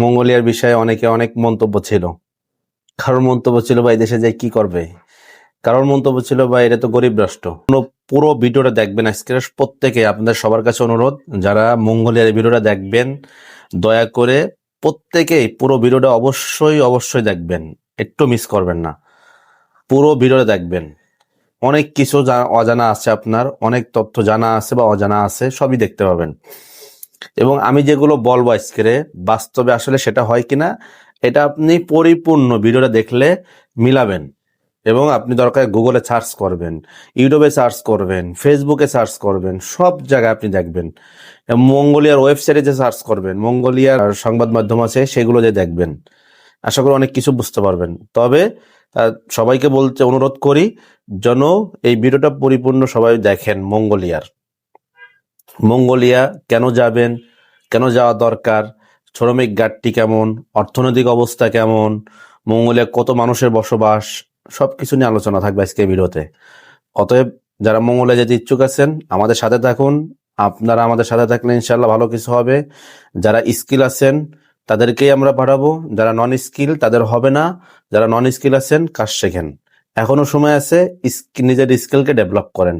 মঙ্গোলিয়ার বিষয়ে অনেকে অনেক মন্তব্য ছিল। কারোর মন্তব্য ছিল, ভাই, দেশে যাই কি করবে? কারোর মন্তব্য ছিল, ভাই, এটা তো গরিব রাষ্ট্র। কোনো, পুরো ভিডিওটা দেখবেন আজকের প্রত্যেকে আপনাদের সবার কাছে অনুরোধ, যারা মঙ্গোলিয়ার এই ভিডিওটা দেখবেন, দয়া করে প্রত্যেকেই পুরো ভিডিওটা অবশ্যই অবশ্যই দেখবেন। একটু মিস করবেন না। পুরো ভিডিওটা দেখবেন। অনেক কিছু অজানা আছে আপনার, অনেক তথ্য জানা আছে বা অজানা আছে, সবই দেখতে পাবেন। এবং আমি যেগুলো বলব আজকে বাস্তবে আসলে সেটা হয় কিনা, এটা আপনি পরিপূর্ণ ভিডিওটা দেখলে মিলাবেন। এবং আপনি দরকার গুগলে সার্চ করবেন, ইউটিউবে সার্চ করবেন, ফেসবুকে সার্চ করবেন, সব জায়গায় আপনি দেখবেন। মঙ্গোলিয়ার ওয়েবসাইটে যে সার্চ করবেন, মঙ্গোলিয়ার সংবাদ মাধ্যম আছে, সেগুলো যে দেখবেন। আশা করি অনেক কিছু বুঝতে পারবেন। তবে সবাইকে বলতে অনুরোধ করি, যেন এই ভিডিওটা পরিপূর্ণ সবাই দেখেন মঙ্গোলিয়ার। মঙ্গোলিয়া কেন যাবেন? কেন যাওয়া দরকার? শ্রমিক ঘাটটি কেমন? অর্থনৈতিক অবস্থা কেমন? মঙ্গোলিয়া কত মানুষের বসবাস? সবকিছু নিয়ে আলোচনা থাকবে আজকে ভিডিওতে। অতএব যারা মঙ্গোলিয়া যেতে ইচ্ছুক আছেন, আমাদের সাথে থাকুন। আপনারা আমাদের সাথে থাকলে ইনশাল্লাহ ভালো কিছু হবে। যারা স্কিল আছেন, তাদেরকেই আমরা পাঠাবো। যারা নন স্কিল তাদের হবে না। যারা নন স্কিল আছেন, কাজ শেখেন। এখনও সময় আছে নিজের স্কিলকে ডেভেলপ করেন।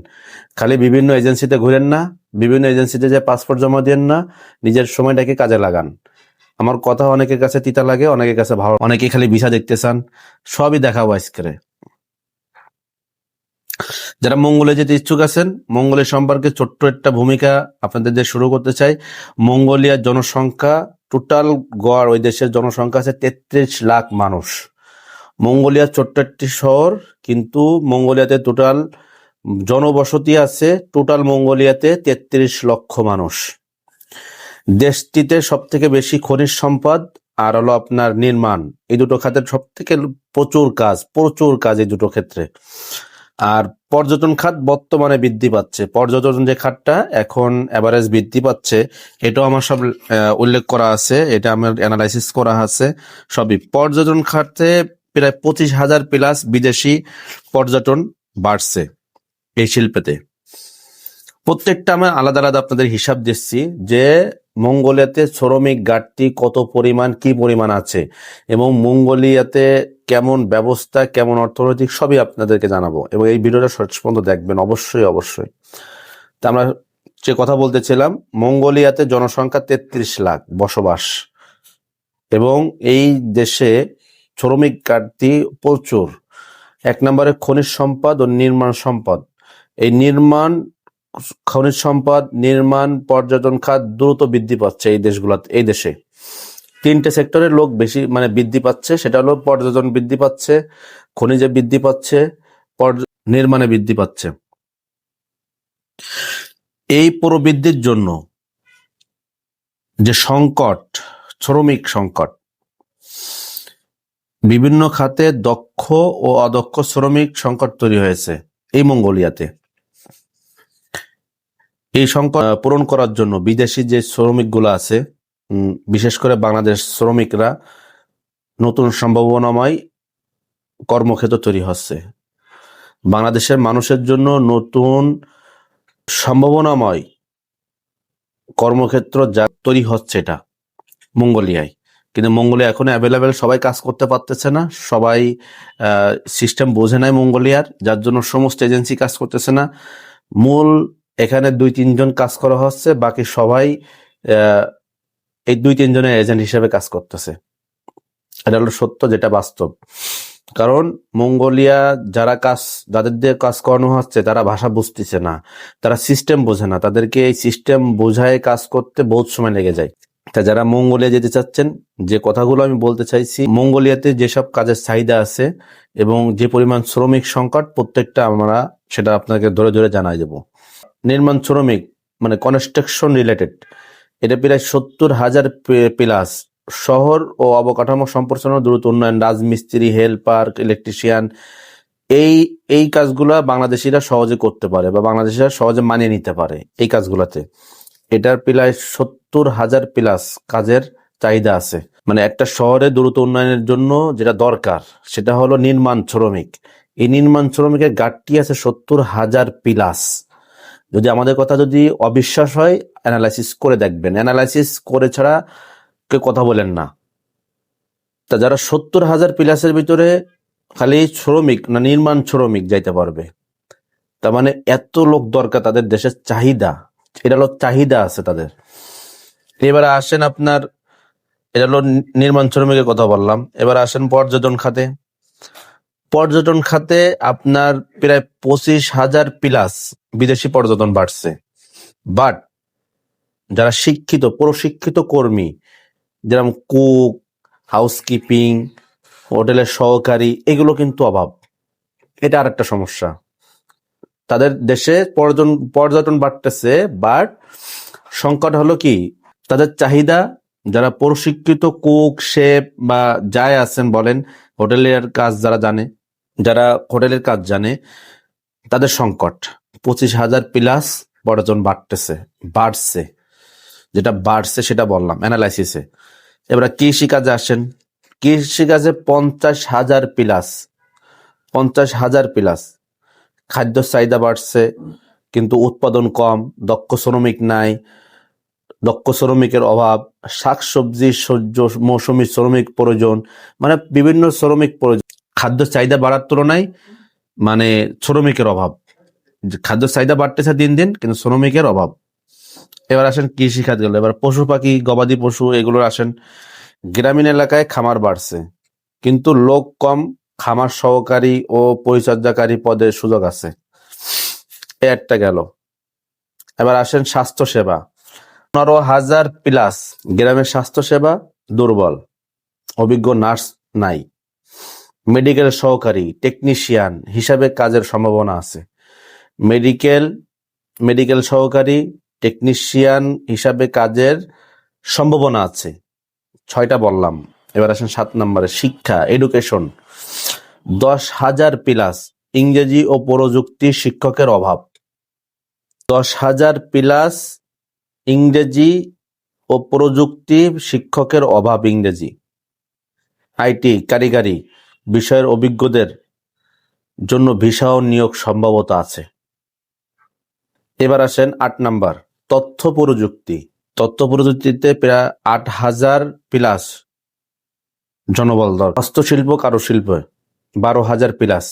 খালি বিভিন্ন এজেন্সিতে ঘুরেন না। বিভিন্ন এজেন্সিতে যে পাসপোর্ট জমা দেন না, নিজের সময়টাকে কাজে লাগান। আমার কথা অনেকের কাছে তিতা লাগে, অনেকের কাছে ভালো অনেকে খালি ভিসা দেখতে চান। সবই দেখাবো আজকে যারা মঙ্গলে যেতে ইচ্ছুক আছেন, মঙ্গলের সম্পর্কে ছোট্ট একটা ভূমিকা আপনাদের দিয়ে শুরু করতে চাই। মঙ্গোলিয়ার জনসংখ্যা টোটাল গড় ওই দেশের জনসংখ্যা আছে তেত্রিশ লাখ মানুষ। মঙ্গোলিয়ার ছোট্ট একটি শহর, কিন্তু মঙ্গোলিয়াতে টোটাল জনবসতি আছে, টোটাল মঙ্গোলিয়াতে তেত্রিশ লক্ষ মানুষ। দেশটিতে সব থেকে বেশি খনিজ সম্পদ আর হলো আপনার নির্মাণ। এই দুটো খাতের সব থেকে প্রচুর কাজ প্রচুর কাজ এই দুটো ক্ষেত্রে। আর পর্যটন খাত বর্তমানে বৃদ্ধি পাচ্ছে। পর্যটন যে খাতটা এখন অ্যাভারেজ বৃদ্ধি পাচ্ছে, এটাও আমার সব উল্লেখ করা আছে, এটা আমার অ্যানালাইসিস করা আছে। সবই পর্যটন খাতে প্রায় পঁচিশ হাজার প্লাস বিদেশি পর্যটন বাড়ছে। এই শিল্পেতে। প্রত্যেকটা আমি আলাদা আলাদা আপনাদের হিসাব দিচ্ছি যে মঙ্গোলিয়াতে শ্রমিক ঘাটতি কত পরিমাণ, কি পরিমাণ আছে এবং মঙ্গোলিয়াতে কেমন ব্যবস্থা, কেমন অর্থনৈতিক সবই আপনাদেরকে জানাব এবং এই ভিডিওটা শেষ পর্যন্ত দেখবেন, অবশ্যই অবশ্যই। তা আমরা যে কথা বলতেছিলাম মঙ্গোলিয়াতে জনসংখ্যা তেত্রিশ লাখ বসবাস এবং এই দেশে শ্রমিক ঘাটতি প্রচুর। এক নম্বরে খনিজ সম্পদ ও নির্মাণ সম্পদ। এই নির্মাণ, খনিজ সম্পদ, নির্মাণ, পর্যটন খাত দ্রুত বৃদ্ধি পাচ্ছে এই দেশগুলোতে, এই দেশে। তিনটে সেক্টরের লোক বেশি মানে বৃদ্ধি পাচ্ছে, সেটা হলো পর্যটন বৃদ্ধি পাচ্ছে, খনিজে বৃদ্ধি পাচ্ছে নির্মাণে বৃদ্ধি পাচ্ছে। এই প্রবৃদ্ধির জন্য যে সংকট, শ্রমিক সংকট, বিভিন্ন খাতে দক্ষ ও অদক্ষ শ্রমিক সংকট তৈরি হয়েছে এই মঙ্গোলিয়াতে। এই সংকট পূরণ করার জন্য বিদেশি যে শ্রমিকগুলো আছে বিশেষ করে বাংলাদেশ শ্রমিকরা নতুন সম্ভাবনাময় কর্মক্ষেত্র তৈরি হচ্ছে। বাংলাদেশের মানুষের জন্য নতুন সম্ভাবনাময় কর্মক্ষেত্র যা তৈরি হচ্ছে এটা মঙ্গোলিয়ায়। কিন্তু মঙ্গোলিয়া এখন অ্যাভেলেবেল সবাই কাজ করতে পারতেছে না, সবাই সিস্টেম বোঝে নাই মঙ্গোলিয়ার, যার জন্য সমস্ত এজেন্সি কাজ করতেছে না। মূল এখানে দুই, তিনজন কাজ করা হচ্ছে, বাকি সবাই এই দুই তিনজনের এজেন্ট হিসেবে কাজ করতেছে। এটা হলো সত্য, যেটা বাস্তব। কারণ মঙ্গোলিয়া যারা কাজ, যাদের দিয়ে কাজ করানো হচ্ছে, তারা ভাষা বুঝতেছে না। তারা সিস্টেম বোঝে না। তাদেরকে এই সিস্টেম বোঝায় কাজ করতে বহুত সময় লেগে যায়। তা যারা মঙ্গোলিয়া যেতে চাচ্ছেন, যে কথাগুলো আমি বলতে চাইছি, মঙ্গোলিয়াতে যেসব কাজের চাহিদা আছে এবং যে পরিমাণ শ্রমিক সংকট, প্রত্যেকটা আমরা সেটা আপনাকে ধরে ধরে জানাই দেব। নির্মাণ শ্রমিক মানে কনস্ট্রাকশন রিলেটেড এটা প্রায় সত্তর হাজার প্লাস শহর ও অবকাঠামো সম্প্রসারণ, দ্রুত উন্নয়ন, রাজমিস্ত্রি, হেল্পার ইলেকট্রিশিয়ান এই এই কাজগুলা বাংলাদেশিরা সহজে করতে পারে বা বাংলাদেশিরা সহজে মানিয়ে নিতে পারে এই কাজগুলোতে। এটার প্রায় সত্তর হাজার প্লাস কাজের চাহিদা আছে। মানে একটা শহরে দ্রুত উন্নয়নের জন্য যেটা দরকার, সেটা হলো নির্মাণ শ্রমিক। এই নির্মাণ শ্রমিকের ঘাটতি আছে সত্তর হাজার প্লাস। যদি আমাদের কথা যদি অবিশ্বাস হয় অ্যানালাইসিস করে দেখবেন। অ্যানালাইসিস করে ছাড়া কেউ কথা বলেন না। তা যারা সত্তর হাজার প্লাসের ভিতরে খালি শ্রমিক না নির্মাণ শ্রমিক যাইতে পারবে, তার মানে এত লোক দরকার তাদের দেশের চাহিদা। এটা হলো চাহিদা আছে তাদের। এবারে আসেন আপনার, এটা হলো নির্মাণ শ্রমিকের কথা বললাম। এবার আসেন পর্যটন খাতে। পর্যটন খাতে আপনার প্রায় পঁচিশ হাজার প্লাস বিদেশি পর্যটন বাড়ছে। বাট যারা শিক্ষিত, প্রশিক্ষিত কর্মী, যেরকম কুক হাউসকিপিং হোটেলের সহকারী, এগুলো কিন্তু অভাব। এটা আর একটা সমস্যা। তাদের দেশে পর্যটন পর্যটন বাড়তেছে বাট সংকট হলো কি? তাদের চাহিদা, যারা প্রশিক্ষিত কুক শেফ বা যাই আছেন বলেন, হোটেলের কাজ যারা জানে যারা হোটেলের কাজ জানে, তাদের সংকট। পঁচিশ হাজার প্লাস পর্যটন বাড়তেছে, বাড়ছে। যেটা বাড়ছে সেটা বললাম অ্যানালাইসিসে এবার কৃষি কাজে আসেন। কৃষি কাজে পঞ্চাশ হাজার প্লাস, পঞ্চাশ হাজার প্লাস। খাদ্য চাহিদা বাড়ছে, কিন্তু উৎপাদন কম, দক্ষ শ্রমিক নাই। দক্ষ শ্রমিকের অভাব, শাকসবজি, সহ্য মৌসুমী শ্রমিক প্রয়োজন মানে বিভিন্ন শ্রমিক প্রয়োজন। খাদ্য চাহিদা বাড়ার তুলনায় মানে শ্রমিকের অভাব। খাদ্য চাহিদা বাড়তেছে দিন দিন, কিন্তু শ্রমিকের অভাব। এবার আসেন কৃষি খাত গেল। এবার পশু পাখি, গবাদি পশু এগুলো আসেন। গ্রামীণ এলাকায় খামার বাড়ছে, কিন্তু লোক কম, খামার সহকারী ও পরিচর্যাকারী পদের সুযোগ আছে। এ একটা গেল। এবার আসেন স্বাস্থ্য সেবা পনেরো হাজার প্লাস গ্রামের স্বাস্থ্য সেবা দুর্বল। অভিজ্ঞ নার্স নাই। মেডিকেল সহকারী টেকনিশিয়ান হিসাবে কাজের সম্ভাবনা আছে। মেডিকেল মেডিকেল সহকারী টেকনিশিয়ান হিসাবে কাজের সম্ভাবনা আছে। ছয়টা বললাম। এবার আসেন সাত নম্বরে, শিক্ষা এডুকেশন দশ হাজার প্লাস ইংরেজি ও প্রযুক্তি শিক্ষকের অভাব। দশ হাজার প্লাস ইংরেজি ও প্রযুক্তি শিক্ষকের অভাব ইংরেজি। আইটি, কারিগরি। বিষয়ের অভিজ্ঞদের জন্য ভিসা ও নিয়োগ সম্ভবতা আছে। এবার আসেন আট নাম্বার, তথ্য প্রযুক্তি। তথ্য প্রযুক্তিতে প্রায় আট হাজার প্লাস জনবল দর। হস্তশিল্প, কারুশিল্প, বারো হাজার প্লাস।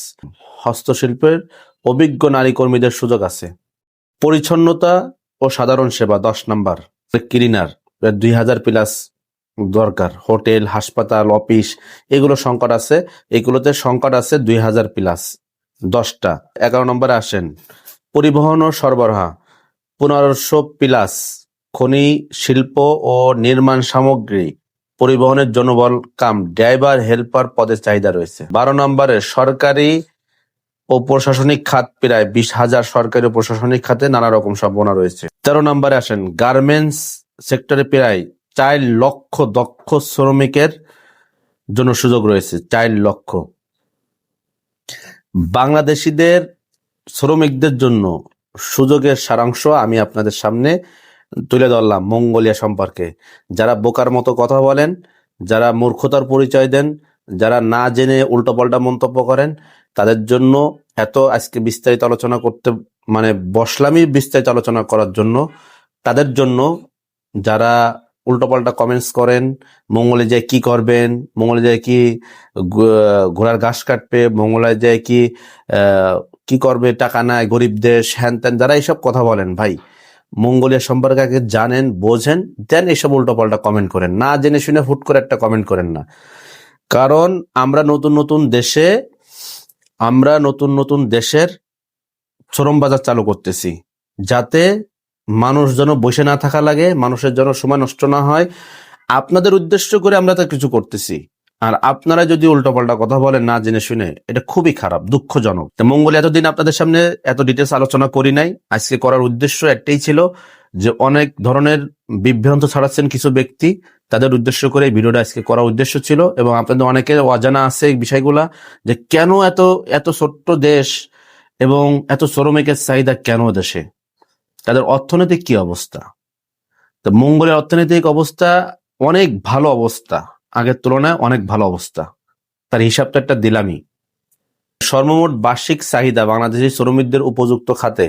হস্তশিল্পের অভিজ্ঞ নারী কর্মীদের সুযোগ আছে। পরিচ্ছন্নতা ও সাধারণ সেবা, দশ নাম্বার, ক্লিনার দুই হাজার প্লাস দরকার। হোটেল, হাসপাতাল, অফিস, এগুলো সংকট আছে। এগুলোতে সংকট আছে দুই হাজার প্লাস। দশটা। এগারো নম্বরে আসেন। পরিবহন ও সরবরাহ। পনেরোশো প্লাস খনি, শিল্প ও নির্মাণ সামগ্রী। পরিবহনের জনবল কাম। ড্রাইভার, হেল্পার পদের চাহিদা রয়েছে। বারো নম্বরে সরকারি ও প্রশাসনিক খাত। প্রায় বিশ হাজার সরকারি ও প্রশাসনিক খাতে নানা রকম সম্ভাবনা রয়েছে। তেরো নম্বরে আসেন। গার্মেন্টস সেক্টরে প্রায় চার লক্ষ দক্ষ শ্রমিকের জন্য সুযোগ রয়েছে, চার লক্ষ। বাংলাদেশিদের, শ্রমিকদের জন্য সুযোগের সারাংশ আমি আপনাদের সামনে তুলে ধরলাম মঙ্গোলিয়া সম্পর্কে। যারা বোকার মতো কথা বলেন, যারা মূর্খতার পরিচয় দেন, যারা না জেনে উল্টোপাল্টা মন্তব্য করেন, তাদের জন্য এত আজকে বিস্তারিত আলোচনা করতে মানে বসলামই বিস্তারিত আলোচনা করার জন্য, তাদের জন্য যারা উল্টোপাল্টা কমেন্টস করেন, মঙ্গলে যায় কি করবেন, মঙ্গলে যায় কি ঘোড়ার ঘাস কাটবে, মঙ্গলে যায় কি কি করবে টাকা নাই গরিব দেশ হ্যান ত্যান, যারা এইসব কথা বলেন ভাই, মঙ্গোলিয়া সম্পর্কে আগে জানেন, বোঝেন, দেন এইসব উল্টোপাল্টা কমেন্ট করেন। না জেনে শুনে হুট করে একটা কমেন্ট করেন না। কারণ আমরা নতুন নতুন দেশে, আমরা নতুন নতুন দেশের চরম বাজার চালু করতেছি। যাতে মানুষ যেন বসে না থাকা লাগে, মানুষের যেন সময় নষ্ট না হয়। আপনাদের উদ্দেশ্য করে আমরা তো কিছু করতেছি। আর আপনারা যদি উল্টোপাল্টা কথা বলেন না জেনে শুনে, এটা খুবই খারাপ, দুঃখজনক। মঙ্গল এতদিন আপনাদের সামনে এত ডিটেলস আলোচনা করি নাই। আজকে করার উদ্দেশ্য একটাই ছিল যে অনেক ধরনের বিভ্রান্ত ছাড়াচ্ছেন কিছু ব্যক্তি। তাদের উদ্দেশ্য করে এই ভিডিওটা আজকে করার উদ্দেশ্য ছিল এবং আপনাদের অনেকের অজানা আছে এই বিষয়গুলা যে কেন এত এত ছোট্ট দেশ এবং এত শ্রমিকের চাহিদা কেন দেশে? তাদের অর্থনৈতিক কি অবস্থা? তো মঙ্গলের অর্থনৈতিক অবস্থা অনেক ভালো অবস্থা। আগের তুলনায় অনেক ভালো অবস্থা। তার হিসাবটা একটা দিলামই। সর্বমোট বার্ষিক চাহিদা বাংলাদেশি শ্রমিকদের উপযুক্ত খাতে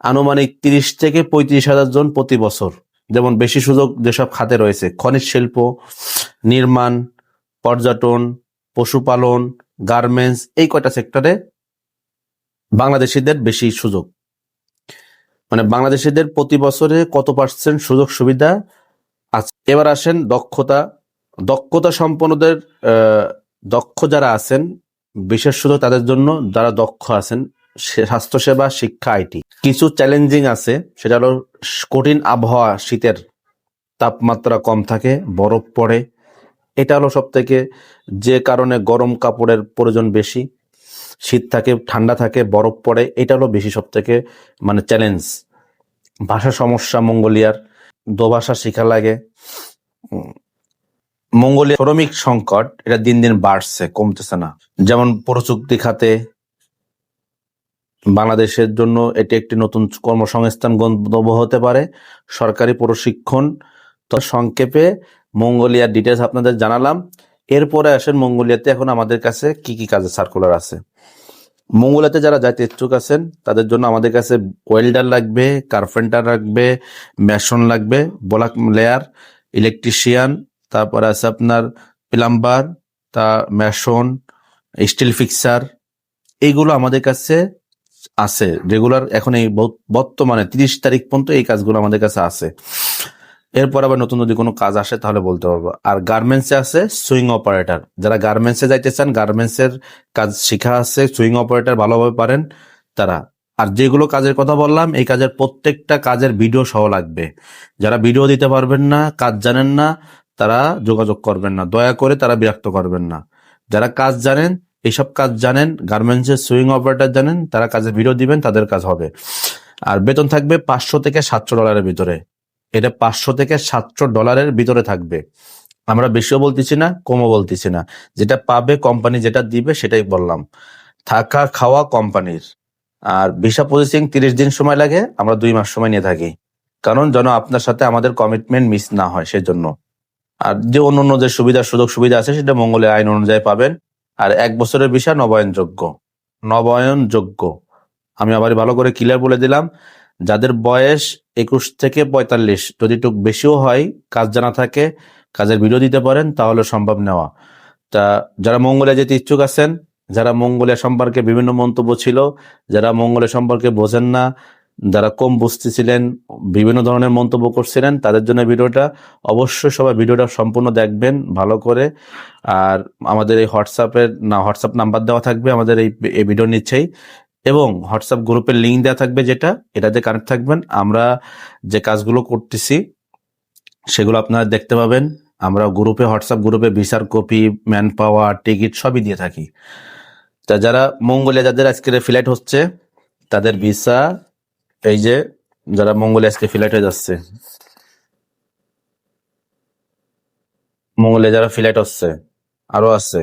আনুমানিক তিরিশ থেকে পঁয়ত্রিশ হাজার জন প্রতি বছর। যেমন বেশি সুযোগ যেসব খাতে রয়েছে, খনিজ শিল্প, নির্মাণ, পর্যটন, পশুপালন, গার্মেন্টস, এই কয়টা সেক্টরে বাংলাদেশিদের বেশি সুযোগ। মানে বাংলাদেশিদের প্রতি বছরে কত পার্সেন্ট সুযোগ সুবিধা আছে? এবার আসেন দক্ষতা। দক্ষতা সম্পন্নদের দক্ষ যারা আছেন, বিশেষ সুযোগ তাদের জন্য যারা দক্ষ আছেন স্বাস্থ্যসেবা, শিক্ষা, আইটি। কিছু চ্যালেঞ্জিং আছে, সেটা হলো কঠিন আবহাওয়া, শীতের তাপমাত্রা কম থাকে, বরফ পড়ে। এটা হলো সব থেকে যে কারণে গরম কাপড়ের প্রয়োজন বেশি। শীত থাকে, ঠান্ডা থাকে, বরফ পড়ে, এটা হলো বেশি সব থেকে মানে চ্যালেঞ্জ ভাষা সমস্যা, মঙ্গোলিয়ার দোভাষা শেখা লাগে। মঙ্গোলিয়া শ্রমিক সংকট, এটা দিন দিন বাড়ছে, কমতেছে না। যেমন প্রযুক্তি খাতে, বাংলাদেশের জন্য এটি একটি নতুন কর্মসংস্থান গন্তব্য হতে পারে। সরকারি প্রশিক্ষণ, তো সংক্ষেপে মঙ্গোলিয়ার ডিটেলস আপনাদের জানালাম। এরপরে আসেন মঙ্গোলিয়াতে। এখন আমাদের কাছে কি কি কাজের সার্কুলার আছে? মঙ্গোলিয়াতে যারা যাইতে ইচ্ছুক আছেন, তাদের জন্য আমাদের কাছে ওয়েল্ডার লাগবে কার্পেন্টার লাগবে মেশন লাগবে ব্লক লেয়ার ইলেকট্রিশিয়ান তারপরে আছে আপনার প্লাম্বার তা মেশন স্টিল ফিক্সার এইগুলো আমাদের কাছে আছে। রেগুলার এখন এই বর্তমানে তিরিশ তারিখ পর্যন্ত এই কাজগুলো আমাদের কাছে আছে। এরপর আবার নতুন যদি কোনো কাজ আসে, তাহলে বলতে পারব। আর গার্মেন্টসে আছে সুইং অপারেটর যারা গার্মেন্টসে যাইতে চান গার্মেন্টসের কাজ শেখা আছে সুইং অপারেটর ভালোভাবে পারেন তারা। আর যেগুলো কাজের কথা বললাম, এই কাজের প্রত্যেকটা কাজের ভিডিও সহ লাগবে। যারা ভিডিও দিতে পারবেন না, কাজ জানেন না, তারা যোগাযোগ করবেন না। দয়া করে তারা বিরক্ত করবেন না। যারা কাজ জানেন এইসব কাজ জানেন গার্মেন্টসের সুইং অপারেটর জানেন, তারা কাজের ভিডিও দিবেন, তাদের কাজ হবে। আর বেতন থাকবে পাঁচশো থেকে সাতশো ডলারের ভিতরে। এটা পাঁচশো থেকে সাতশো ডলারের ভিতরে থাকবে। আমরা বেশিও বলতেছি না, কমও বলতেছি না। যেটা পাবে কোম্পানি যেটা দিবে সেটাই বললাম। থাকা খাওয়া কোম্পানির আর ভিসা প্রসেসিং তিরিশ দিন সময় লাগে, আমরা দুই মাস সময় নিয়ে থাকি। কারণ যেন আপনার সাথে আমাদের কমিটমেন্ট মিস না হয় সেজন্য। আর যে অন্য অন্য যে সুবিধা, সুযোগ সুবিধা আছে সেটা মঙ্গলের আইন অনুযায়ী পাবেন। আর এক বছরের ভিসা নবায়নযোগ্য। নবায়নযোগ্য। আমি আবার ভালো করে ক্লিয়ার বলে দিলাম। যাদের বয়স একুশ থেকে পঁয়তাল্লিশ, যদি একটু বেশিও হয়, কাজ জানা থাকে, কাজের ভিডিও দিতে পারেন, তাহলে সম্ভব নেওয়া। তা যারা মঙ্গলে যেতে ইচ্ছুক আছেন, যারা মঙ্গোলিয়া সম্পর্কে বিভিন্ন মন্তব্য ছিল, যারা মঙ্গোলিয়া সম্পর্কে বোঝেন না, যারা কম বুঝতেছিলেন বিভিন্ন ধরনের মন্তব্য করছিলেন, তাদের জন্য ভিডিওটা অবশ্যই সবাই ভিডিওটা সম্পূর্ণ দেখবেন, ভালো করে। আর আমাদের এই হোয়াটসঅ্যাপের না হোয়াটসঅ্যাপ নাম্বার দেওয়া থাকবে, আমাদের এই এই ভিডিও নিচ্ছেই। এবং হোয়াটসঅ্যাপ গ্রুপের লিঙ্ক দেওয়া থাকবে যেটা এটাতে কানেক্ট থাকবেন। আমরা যে কাজগুলো করতেছি, সেগুলো আপনারা দেখতে পাবেন। আমরা গ্রুপে হোয়াটসঅ্যাপ গ্রুপে ভিসার কপি ম্যান পাওয়ার টিকিট সবই দিয়ে থাকি। তা যারা মঙ্গোলিয়া, যাদের আজকের ফ্লাইট হচ্ছে, তাদের ভিসা এই যে যারা মঙ্গোলিয়া আজকে ফ্লাইট হয়ে যাচ্ছে মঙ্গলে যারা ফ্লাইট হচ্ছে, আরও আছে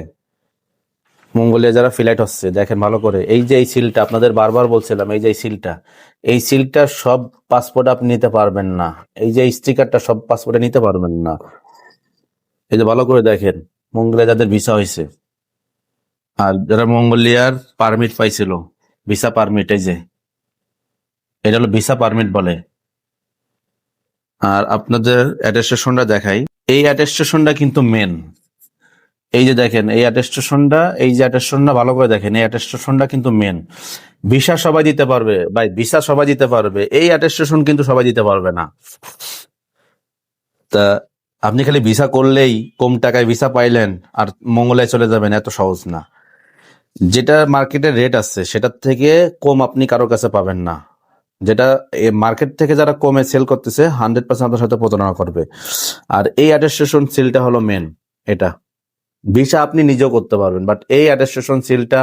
মঙ্গোলিয়া যারা ফ্লাইট হচ্ছে, দেখেন ভালো করে, এই যে এই সিলটা, আপনাদের বারবার বলছিলাম, এই যে এই সিলটা এই সিলটা সব পাসপোর্ট আপনি নিতে পারবেন না, এই যে স্টিকারটা সব পাসপোর্টে নিতে পারবেন না। এই যে ভালো করে দেখেন, মঙ্গোলিয়া যাদের ভিসা হয়েছে, আর যারা মঙ্গোলিয়ার পারমিট পাইছিল ভিসা পারমিট এই যে, এটা হলো ভিসা পারমিট বলে। আর আপনাদের অ্যাটেস্টেশনটা দেখাই, এই অ্যাটেস্টেশনটা কিন্তু মেন এই যে দেখেন, এই অ্যাটেস্টেশনটা এই যে অ্যাটেস্টেশনটা ভালো করে দেখেন, এই অ্যাটেস্টেশনটা কিন্তু মেন ভিসা সবাই দিতে পারবে, ভাই, ভিসা সবাই দিতে পারবে, এই অ্যাটেস্টেশন কিন্তু সবাই দিতে পারবে না। তা আপনি খালি ভিসা করলেই কম টাকায় ভিসা পাইলেন আর মঙ্গলায় চলে যাবেন, এত সহজ না। যেটা মার্কেটের রেট আছে, সেটার থেকে কম আপনি কারোর কাছে পাবেন না। যেটা মার্কেট থেকে যারা কমে সেল করতেছে হান্ড্রেড পার্সেন্ট আপনার সাথে প্রতারণা করবে। আর এই অ্যাটেস্টেশন সেলটা হলো মেন এটা। ভিসা আপনি নিজেও করতে পারবেন বাট এই অ্যাটেস্টেশন সিলটা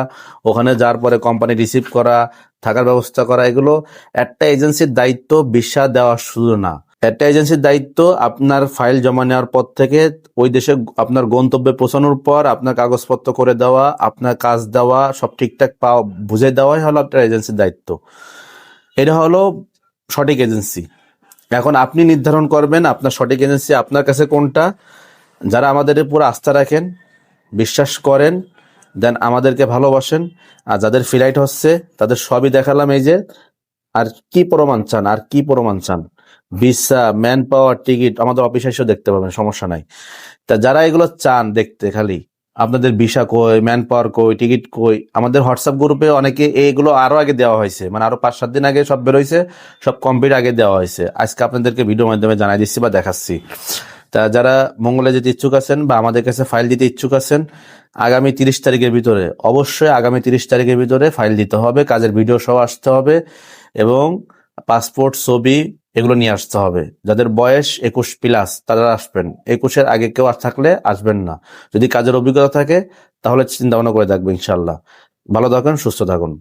ওখানে যাওয়ার পরে কোম্পানি রিসিভ করা, থাকার ব্যবস্থা করা, এগুলো একটা এজেন্সির দায়িত্ব, ভিসা দেওয়া শুধু না। একটা এজেন্সির দায়িত্ব আপনার ফাইল জমা নেওয়ার পর থেকে ওই দেশে আপনার গন্তব্যে পৌঁছানোর পর আপনার কাগজপত্র করে দেওয়া, আপনার কাজ দেওয়া, সব ঠিকঠাক পাওয়া, বুঝে দেওয়াই হলো আপনার এজেন্সির দায়িত্ব। এটা হলো সঠিক এজেন্সি এখন আপনি নির্ধারণ করবেন আপনার সঠিক এজেন্সি আপনার কাছে কোনটা, যারা আমাদের পুরো আস্থা রাখেন বিশ্বাস করেন, দেন আমাদেরকে ভালোবাসেন। আর যাদের ফ্লাইট হচ্ছে, তাদের সবই দেখালাম এই যে, আর কি প্রমাণ চান, আর কি প্রমাণ চান? ভিসা ম্যান পাওয়ার টিকিট, আমাদের অফিসে এসেও দেখতে পাবেন, সমস্যা নাই। তা যারা এগুলো চান দেখতে খালি, আপনাদের ভিসা কই ম্যান পাওয়ার কই, টিকিট কই, আমাদের হোয়াটসঅ্যাপ গ্রুপে অনেকে এইগুলো আরও আগে দেওয়া হয়েছে মানে আরও পাঁচ সাত দিন আগে সব বেরোইছে, সব কমপ্লিট আগে দেওয়া হয়েছে। আজকে আপনাদেরকে ভিডিওর মাধ্যমে জানাই দিচ্ছি বা দেখাচ্ছি। তা যারা মঙ্গলে যেতে ইচ্ছুক আছেন বা আমাদের কাছে ফাইল দিতে ইচ্ছুক আছেন, আগামী তিরিশ তারিখের ভিতরে, অবশ্যই আগামী তিরিশ তারিখের ভিতরে ফাইল দিতে হবে, কাজের ভিডিও সহ আসতে হবে এবং পাসপোর্ট, ছবি এগুলো নিয়ে আসতে হবে। যাদের বয়স একুশ প্লাস তারা আসবেন। একুশের আগে কেউ আর থাকলে আসবেন না। যদি কাজের অভিজ্ঞতা থাকে, তাহলে চিন্তা ভাবনা করে দেখবেন ইনশাল্লাহ ভালো থাকুন, সুস্থ থাকুন।